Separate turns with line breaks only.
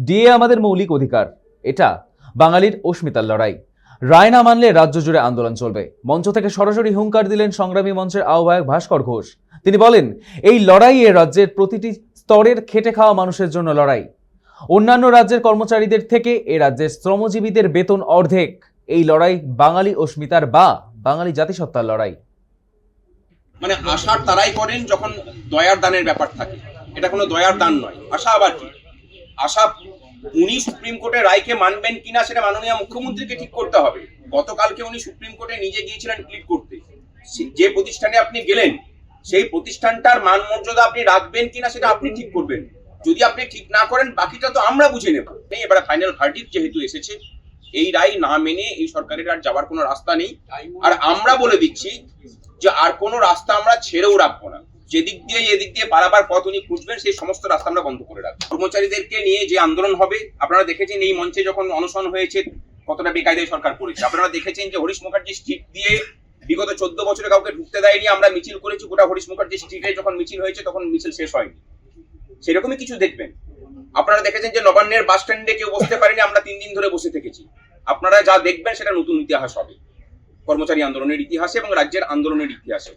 DA আমাদের মৌলিক অধিকার। এটা বাঙালির অস্মিতার লড়াই। রায় না মানলে রাজ্য জুড়ে আন্দোলন চলবে। মঞ্চ থেকে সরাসরি হুঙ্কার দিলেন সংগ্রামী মঞ্চের আহ্বায়ক ভাস্কর ঘোষ। তিনি বলেন, এই লড়াই এ রাজ্যের প্রতিটি স্তরের খেটে খাওয়া মানুষের জন্য লড়াই। অন্যান্য রাজ্যের কর্মচারীদের থেকে এ রাজ্যের শ্রমজীবীদের বেতন অর্ধেক। এই লড়াই বাঙালি অস্মিতার বা বাঙালি জাতিসত্তার লড়াই।
মানে আশার তারাই করেন যখন দয়ার দানের ব্যাপার থাকে। এটা কোনো দয়ার দান নয়। আশা আবার কি? আশা, উনি সুপ্রিম কোর্টের রায়কে মানবেন কিনা সেটা মাননীয় মুখ্যমন্ত্রীকে ঠিক করতে হবে। গতকালকে উনি সুপ্রিম কোর্টে নিজে গিয়েছিলেন ক্লিক করতে। যে প্রতিষ্ঠানে আপনি গেলেন, সেই প্রতিষ্ঠানটার মান মর্যাদা আপনি রাখবেন কিনা সেটা আপনি ঠিক করবেন। যদি আপনি ঠিক না করেন, বাকিটা তো আমরা বুঝে নেব। এবারে ফাইনাল ভার্ডিক যেহেতু এসেছে, এই রায় না মেনে এই সরকারের আর যাওয়ার কোনো রাস্তা নেই। আর আমরা বলে দিচ্ছি যে আর কোনো রাস্তা আমরা ছেড়েও রাখব না। যেদিক দিয়ে এদিক দিয়ে পারাবার পথ উনি খুঁজবেন, সেই সমস্ত রাস্তা আমরা বন্ধ করে রাখব। কর্মচারীদেরকে নিয়ে যে আন্দোলন হবে, আপনারা দেখেছেন এই মঞ্চে যখন অনশন হয়েছে, কতটা বেকায়দায় সরকার করেছে আপনারা দেখেছেন যে হরিশ মুখার্জি স্ট্রিট দিয়ে বিগত চোদ্দ বছরে কাউকে ঢুকতে দেয়নি, আমরা মিছিল করেছি, গোটা হরিশ মুখার্জি স্ট্রিটে যখন মিছিল হয়েছে, তখন মিছিল শেষ হয়নি। সেরকমই কিছু দেখবেন। আপনারা দেখেছেন যে নবান্নের বাস স্ট্যান্ডে কেউ বসতে পারেনি, আমরা তিন দিন ধরে বসে থেকেছি। আপনারা যা দেখবেন, সেটা নতুন ইতিহাস হবে। কর্মচারী আন্দোলনের ইতিহাসে এবং রাজ্যের আন্দোলনের ইতিহাসে।